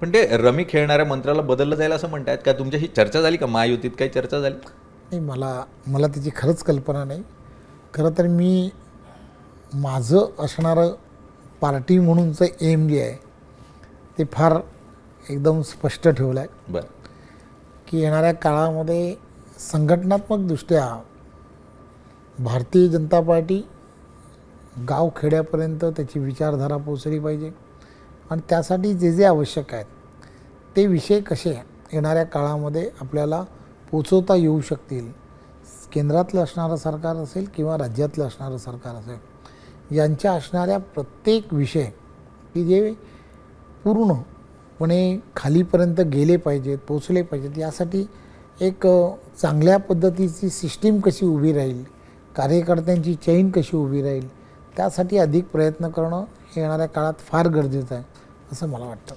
पण ते रमी खेळणाऱ्या मंत्र्याला बदललं जाईल असं म्हणतायत का? तुमच्याशी चर्चा झाली का? महायुतीत काही चर्चा झाली? नाही मला मला त्याची खरंच कल्पना नाही. खरं तर मी माझं असणारं पार्टी म्हणूनचं एम जे आहे ते फार एकदम स्पष्ट ठेवलं आहे बरं. की येणाऱ्या काळामध्ये संघटनात्मकदृष्ट्या भारतीय जनता पार्टी गाव खेड्यापर्यंत त्याची विचारधारा पोचली पाहिजे. आणि त्यासाठी जे जे आवश्यक आहेत ते विषय कसे येणाऱ्या काळामध्ये आपल्याला पोचवता येऊ शकतील? केंद्रातलं असणारं सरकार असेल किंवा राज्यातलं असणारं सरकार असेल यांच्या असणाऱ्या प्रत्येक विषय की जे पूर्णपणे खालीपर्यंत गेले पाहिजेत पोचले पाहिजेत यासाठी एक चांगल्या पद्धतीची सिस्टीम कशी उभी राहील कार्यकर्त्यांची चैन कशी उभी राहील त्यासाठी अधिक प्रयत्न करणं हे येणाऱ्या काळात फार गरजेचं आहे असं मला वाटतं.